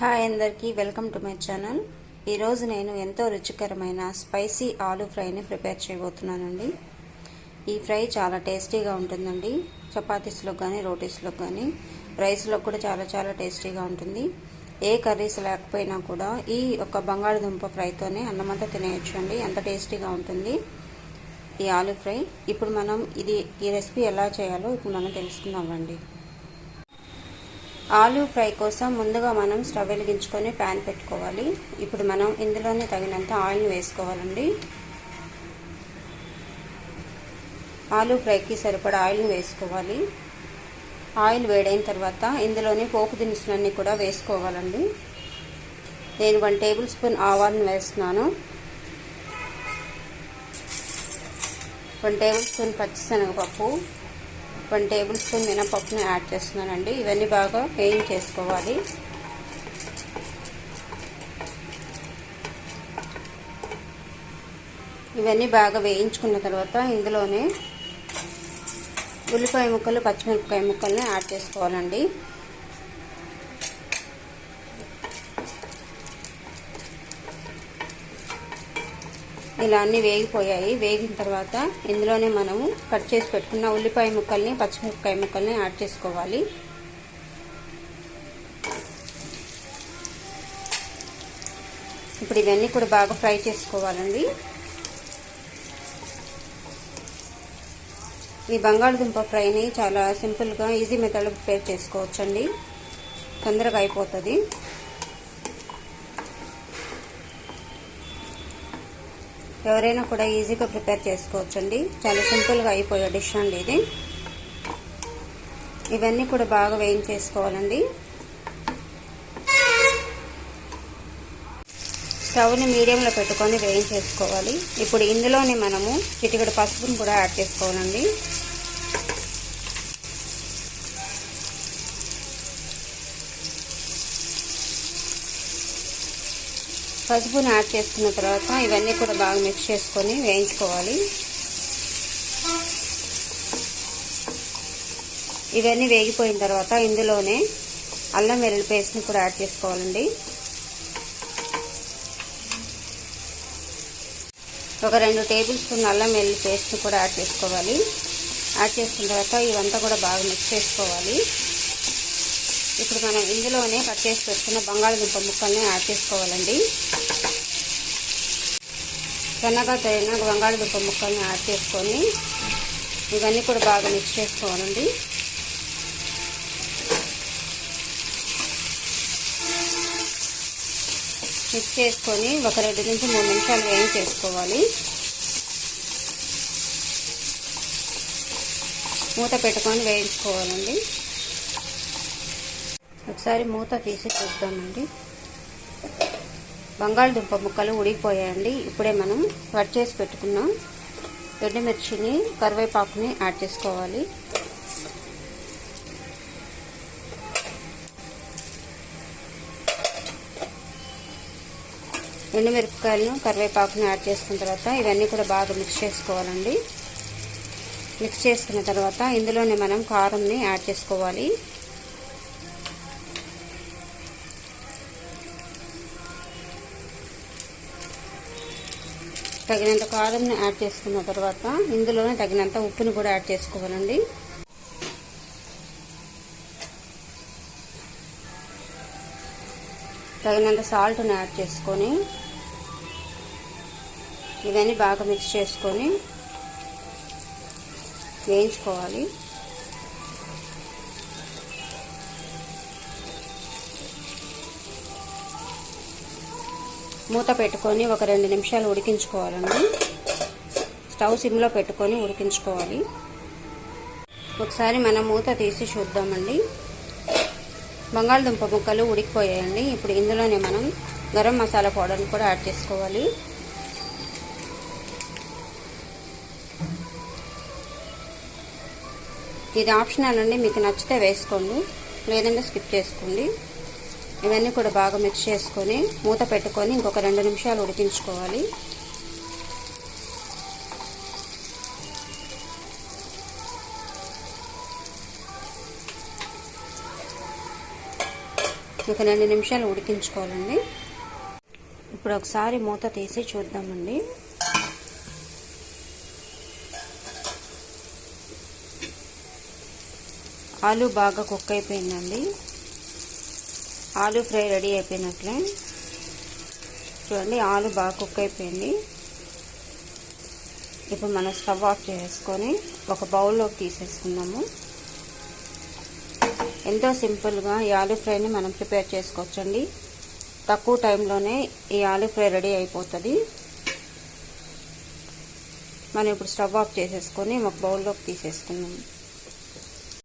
Hi అందరికీ welcome to my channel. ఈరోజు నేను ఎంతో రుచికరమైన స్పైసీ ఆలూ ఫ్రైని ప్రిపేర్ చేయబోతున్నానండి. ఈ ఫ్రై చాలా టేస్టీగా ఉంటుందండి. చపాతీస్లో కానీ రోటీస్లో కానీ రైస్లో కూడా చాలా చాలా టేస్టీగా ఉంటుంది. ఏ కర్రీస్ లేకపోయినా కూడా ఈ ఒక బంగాళదుంప ఫ్రైతోనే అన్నమంతా తినేయచ్చు అండి ఎంత టేస్టీగా ఉంటుంది ఈ ఆలూ ఫ్రై. ఇప్పుడు మనం ఇది ఈ రెసిపీ ఎలా చేయాలో ఇప్పుడు మనం తెలుసుకుందామండి. ఆలు ఫ్రై కోసం ముందుగా మనం స్టవ్ వెలిగించుకొని ప్యాన్ పెట్టుకోవాలి. ఇప్పుడు మనం ఇందులోనే తగినంత ఆయిల్ని వేసుకోవాలండి. ఆలు ఫ్రైకి సరిపడా ఆయిల్ని వేసుకోవాలి. ఆయిల్ వేడైన తర్వాత ఇందులోనే పోపు దినుసులన్నీ కూడా వేసుకోవాలండి. నేను వన్ టేబుల్ స్పూన్ ఆవాలను వేస్తున్నాను. వన్ టేబుల్ స్పూన్ పచ్చిశనగపప్పు. వన్ టేబుల్ స్పూన్ మినపప్పుని యాడ్ చేస్తున్నానండి. ఇవన్నీ బాగా వేయించేసుకోవాలి. ఇవన్నీ బాగా వేయించుకున్న తర్వాత ఇందులోనే ఉల్లిపాయ ముక్కలు పచ్చిమిరపకాయ ముక్కల్ని యాడ్ చేసుకోవాలండి. ఇలా అన్నీ వేగిపోయాయి. వేగిన తర్వాత ఇందులోనే మనము కట్ చేసి పెట్టుకున్న ఉల్లిపాయ ముక్కల్ని పచ్చిమిరపకాయ ముక్కల్ని యాడ్ చేసుకోవాలి. ఇప్పుడు ఇవన్నీ కూడా బాగా ఫ్రై చేసుకోవాలండి. ఈ బంగాళదుంప ఫ్రైని చాలా సింపుల్గా ఈజీ మెథడ్లో ప్రిపేర్ చేసుకోవచ్చండి. తొందరగా అయిపోతుంది. ఎవరైనా కూడా ఈజీగా ప్రిపేర్ చేసుకోవచ్చండి. చాలా సింపుల్గా అయిపోయే డిష్ అండి ఇది. ఇవన్నీ కూడా బాగా వేయించేసుకోవాలండి. స్టవ్ని మీడియంలో పెట్టుకొని వేయించేసుకోవాలి. ఇప్పుడు ఇందులోనే మనము చిటికడ పసుపును కూడా యాడ్ చేసుకోవాలండి. పసుపుని యాడ్ చేసుకున్న తర్వాత ఇవన్నీ కూడా బాగా మిక్స్ చేసుకొని వేయించుకోవాలి. ఇవన్నీ వేగిపోయిన తర్వాత ఇందులోనే అల్లం వెల్లుల్లి పేస్ట్ని కూడా యాడ్ చేసుకోవాలండి. ఒక రెండు టేబుల్ స్పూన్ అల్లం వెల్లుల్లి పేస్ట్ని కూడా యాడ్ చేసుకోవాలి. యాడ్ చేసుకున్న తర్వాత ఇవంతా కూడా బాగా మిక్స్ చేసుకోవాలి. ఇప్పుడు మనం ఇందులోనే కట్ చేసి పెట్టుకున్న బంగాళదుంప ముక్కల్ని యాడ్ చేసుకోవాలండి. సన్నగా తగిన బంగాళదుంప ముక్కల్ని యాడ్ చేసుకొని ఇవన్నీ కూడా బాగా మిక్స్ చేసుకోవాలండి. మిక్స్ చేసుకొని ఒక రెండు నుంచి మూడు నిమిషాలు వేయించేసుకోవాలి మూత పెట్టుకొని వేయించుకోవాలండి. ఒకసారి మూత తీసి చూద్దామండి. బంగాళదుంప ముక్కలు ఉడికిపోయాయండి. ఇప్పుడే మనం కట్ చేసి పెట్టుకున్నాం. ఎండుమిర్చిని కరివేపాకుని యాడ్ చేసుకోవాలి. ఎండుమిరపకాయలను కరివేపాకుని యాడ్ చేసుకున్న తర్వాత ఇవన్నీ కూడా బాగా మిక్స్ చేసుకోవాలండి. మిక్స్ చేసుకున్న తర్వాత ఇందులోనే మనం కారంని యాడ్ చేసుకోవాలి. తగినంత కారంని యాడ్ చేసుకున్న తర్వాత ఇందులోనే తగినంత ఉప్పుని కూడా యాడ్ చేసుకోవాలండి. తగినంత సాల్ట్ని యాడ్ చేసుకొని ఇవన్నీ బాగా మిక్స్ చేసుకొని వేయించుకోవాలి. మూత పెట్టుకొని ఒక రెండు నిమిషాలు ఉడికించుకోవాలండి. స్టవ్ సిమ్లో పెట్టుకొని ఉడికించుకోవాలి. ఒకసారి మనం మూత తీసి చూద్దామండి. బంగాళదుంప ముక్కలు ఉడికిపోయాయండి. ఇప్పుడు ఇందులోనే మనం గరం మసాలా పౌడర్ని కూడా యాడ్ చేసుకోవాలి. ఇది ఆప్షనల్ అండి. మీకు నచ్చితే వేసుకోండి. లేదంటే స్కిప్ చేసుకోండి. ఇవన్నీ కూడా బాగా మిక్స్ చేసుకొని మూత పెట్టుకొని ఇంకొక రెండు నిమిషాలు ఉడికించుకోవాలి. ఒక రెండు నిమిషాలు ఉడికించుకోవాలండి. ఇప్పుడు ఒకసారి మూత తీసి చూద్దామండి. ఆలు బాగా కుక్ అయిపోయిందండి. ఆలు ఫ్రై రెడీ అయిపోయినట్లే. చూడండి ఆలు బాగా కుక్ అయిపోయింది. ఇప్పుడు మనం స్టవ్ ఆఫ్ చేసుకొని ఒక బౌల్లోకి తీసేసుకుందాము. ఎంతో సింపుల్గా ఈ ఆలు ఫ్రైని మనం ప్రిపేర్ చేసుకోవచ్చండి. తక్కువ టైంలోనే ఈ ఆలు ఫ్రై రెడీ అయిపోతుంది. మనం ఇప్పుడు స్టవ్ ఆఫ్ చేసేసుకొని ఒక బౌల్లోకి తీసేసుకున్నాము